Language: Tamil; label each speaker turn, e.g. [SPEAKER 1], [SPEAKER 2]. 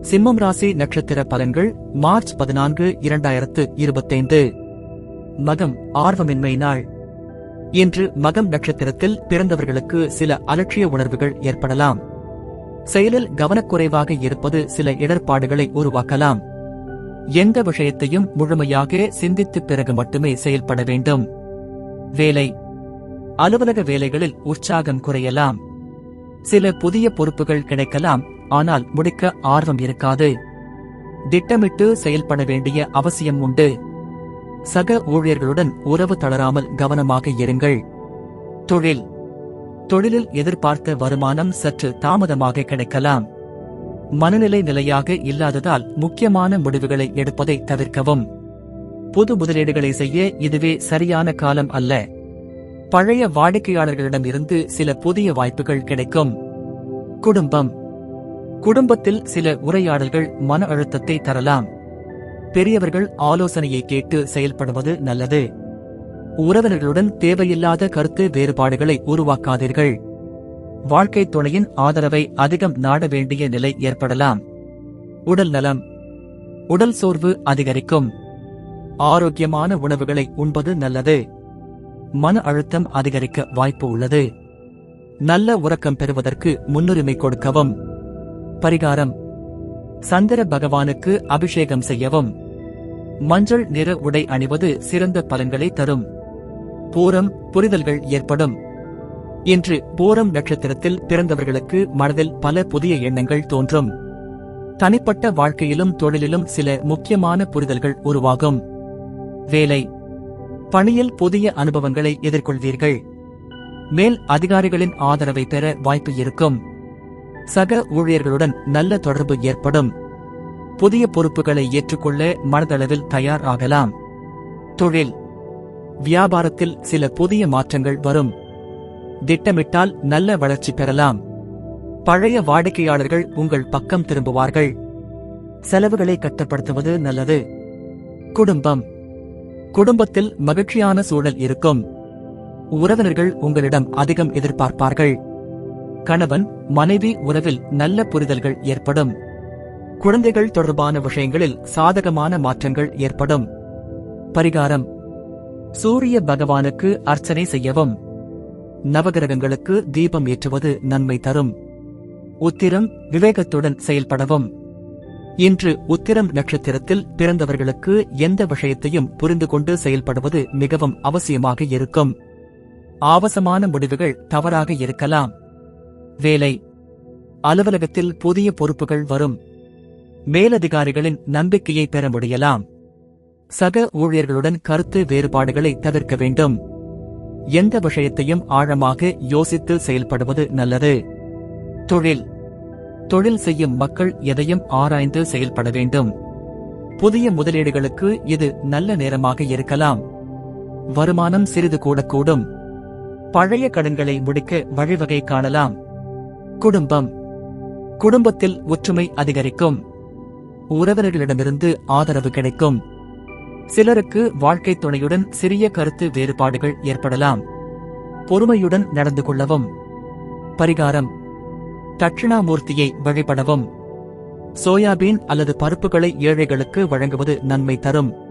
[SPEAKER 1] சிம்மம் ராசி நட்சத்திர பலன்கள் மார்ச் பதினான்கு இரண்டாயிரத்து இருபத்தைந்து. மகம் ஆர்வமின்மை நாள். இன்று மகம் நட்சத்திரத்தில் பிறந்தவர்களுக்கு சில அலட்சிய உணர்வுகள் ஏற்படலாம். செயலில் கவனக்குறைவாக இருப்பது சில இடர்பாடுகளை உருவாக்கலாம். எந்த விஷயத்தையும் முழுமையாக சிந்தித்து பிறகு மட்டுமே செயல்பட வேண்டும். வேலை. அலுவலக வேலைகளில் உற்சாகம் குறையலாம். சில புதிய பொறுப்புகள் கிடைக்கலாம். ஆனால் முடிக்க ஆர்வம் இருக்காது. திட்டமிட்டு செயல்பட வேண்டிய அவசியம் உண்டு. சக ஊழியர்களுடன் உறவு தளராமல் கவனமாக இருங்கள். தொழில். தொழிலில் எதிர்பார்த்த வருமானம் சற்று தாமதமாக கிடைக்கலாம். மனநிலை நிலையாக இல்லாததால் முக்கியமான முடிவுகளை எடுப்பதை தவிர்க்கவும். புது முதலீடுகளை செய்ய இதுவே சரியான காலம் அல்ல. பழைய வாடிக்கையாளர்களிடமிருந்து சில புதிய வாய்ப்புகள் கிடைக்கும். குடும்பம். குடும்பத்தில் சில உரையாடல்கள் மன அழுத்தத்தை தரலாம். பெரியவர்கள் ஆலோசனையை கேட்டு செயல்படுவது நல்லது. உறவினர்களுடன் தேவையில்லாத கருத்து வேறுபாடுகளை உருவாக்காதீர்கள். வாழ்க்கை துணையின் ஆதரவை அதிகம் நாட வேண்டிய நிலை ஏற்படலாம். உடல் நலம். உடல் சோர்வு அதிகரிக்கும். ஆரோக்கியமான உணவுகளை உண்பது நல்லது. மன அழுத்தம் அதிகரிக்க வாய்ப்பு உள்ளது. நல்ல உறக்கம் பெறுவதற்கு முன்னுரிமை கொடுக்கவும். பரிகாரம். சந்திர பகவானுக்கு அபிஷேகம் செய்யவும். மஞ்சள் நிற உடை அணிவது சிறந்த பலன்களை தரும். பூரம் புரிதல்கள் ஏற்படும். இன்று பூரம் நட்சத்திரத்தில் பிறந்தவர்களுக்கு மனதில் பல புதிய எண்ணங்கள் தோன்றும். தனிப்பட்ட வாழ்க்கையிலும் தொழிலிலும் சில முக்கியமான புரிதல்கள் உருவாகும். வேலை. பணியில் புதிய அனுபவங்களை எதிர்கொள்வீர்கள். மேல் அதிகாரிகளின் ஆதரவை பெற வாய்ப்பு இருக்கும். சக ஊழியர்களுடன் நல்ல தொடர்பு ஏற்படும். புதிய பொறுப்புகளை ஏற்றுக்கொள்ள மனதளவில் தயார் ஆகலாம் தொழில். வியாபாரத்தில் சில புதிய மாற்றங்கள் வரும். திட்டமிட்டால் நல்ல வளர்ச்சி பெறலாம். பழைய வாடிக்கையாளர்கள் உங்கள் பக்கம் திரும்புவார்கள். செலவுகளை கட்டுப்படுத்துவது நல்லது. குடும்பம். குடும்பத்தில் மகிழ்ச்சியான சூழல் இருக்கும். உறவினர்கள் உங்களிடம் அதிகம் எதிர்பார்ப்பார்கள். கணவன் மனைவி உறவில் நல்ல புரிதல்கள் ஏற்படும். குழந்தைகள் தொடர்பான விஷயங்களில் சாதகமான மாற்றங்கள் ஏற்படும். பரிகாரம். சூரிய பகவானுக்கு அர்ச்சனை செய்யவும். நவகிரகங்களுக்கு தீபம் ஏற்றுவது நன்மை தரும். உத்திரம் விவேகத்துடன் செயல்படவும். இன்று உத்திரம் நட்சத்திரத்தில் பிறந்தவர்களுக்கு எந்த விஷயத்தையும் புரிந்து கொண்டு செயல்படுவது மிகவும் அவசியமாக இருக்கும். ஆவசமான முடிவுகள் தவறாக இருக்கலாம். வேலை. அலுவலகத்தில் புதிய பொறுப்புகள் வரும். மேலதிகாரிகளின் நம்பிக்கையை பெற முடியலாம். சக ஊழியர்களுடன் கருத்து வேறுபாடுகளை தவிர்க்க வேண்டும். எந்த விஷயத்தையும் ஆழமாக யோசித்து செயல்படுவது நல்லது. தொழில். தொழில் செய்யும் மக்கள் எதையும் ஆராய்ந்து செயல்பட வேண்டும். புதிய முதலீடுகளுக்கு இது நல்ல நேரமாக இருக்கலாம். வருமானம் சிறிது கூடக்கூடும் பழைய கடன்களை முடிக்க வழிவகை காணலாம். குடும்பம். குடும்பத்தில் ஒற்றுமை அதிகரிக்கும். உறவினர்களிடமிருந்து ஆதரவு கிடைக்கும். சிலருக்கு வாழ்க்கை துணையுடன் சிறிய கருத்து வேறுபாடுகள் ஏற்படலாம். பொறுமையுடன் நடந்து கொள்ளவும். பரிகாரம். தட்சிணாமூர்த்தியை வழிபடவும். சோயாபீன் அல்லது பருப்புகளை ஏழைகளுக்கு வழங்குவது நன்மை தரும்.